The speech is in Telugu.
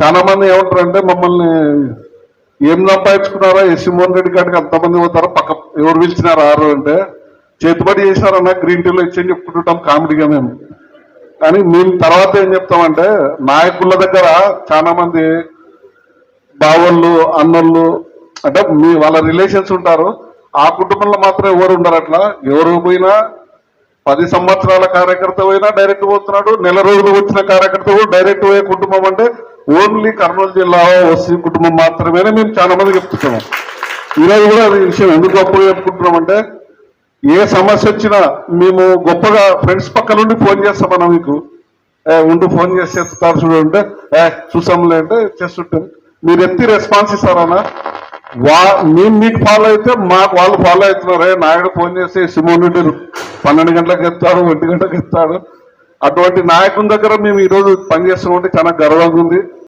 చాలా మంది ఏమంటారు అంటే మమ్మల్ని ఏం సంపాదించుకున్నారా? ఎస్సీ మోహన్ రెడ్డి గారికి అంతమంది పోతారా? పక్క ఎవరు పిలిచినారు? ఆరు అంటే చేతుబడి చేసినారన్నా గ్రీన్ టీలో ఇచ్చని చెప్పుకుంటుంటాం కామెడీగా మేము. కానీ మేము తర్వాత ఏం చెప్తామంటే నాయకుల దగ్గర చాలా మంది బావళ్ళు అన్నోళ్ళు అంటే మీ వాళ్ళ రిలేషన్స్ ఉంటారు. ఆ కుటుంబంలో మాత్రం ఎవరు ఉండరు అట్లా. ఎవరు పోయినా పది సంవత్సరాల కార్యకర్త పోయినా డైరెక్ట్ పోతున్నాడు. నెల రోజులు వచ్చిన కార్యకర్త కూడా డైరెక్ట్ పోయే కుటుంబం అంటే ఓన్లీ కర్నూలు జిల్లా వస్తీ కుటుంబం మాత్రమే మేము చాలా మంది చెప్తున్నాం ఈరోజు కూడా అది విషయం. ఎందుకు గొప్పగా చెప్పుకుంటున్నామంటే ఏ సమస్య వచ్చినా మేము గొప్పగా ఫ్రెండ్స్ పక్క నుండి ఫోన్ చేస్తామన్నా మీకు. ఏ, ఫోన్ చేసి చెప్తారు చూడంటే ఏ చూసాంలే అంటే చేస్తుంటాం మీరు ఎత్తి రెస్పాన్స్ ఇస్తారన్నా వా మేము మీకు ఫాలో అయితే మాకు వాళ్ళు ఫాలో అవుతున్నారు. నాయుడు ఫోన్ చేసి సిమోన్ రెడ్డి పన్నెండు గంటలకు ఎత్తాడు ఒంటి గంటలకు ఎత్తాడు. అటువంటి నాయకుని దగ్గర మేము ఈరోజు పనిచేస్తున్నామంటే చాలా గర్వంగా ఉంది.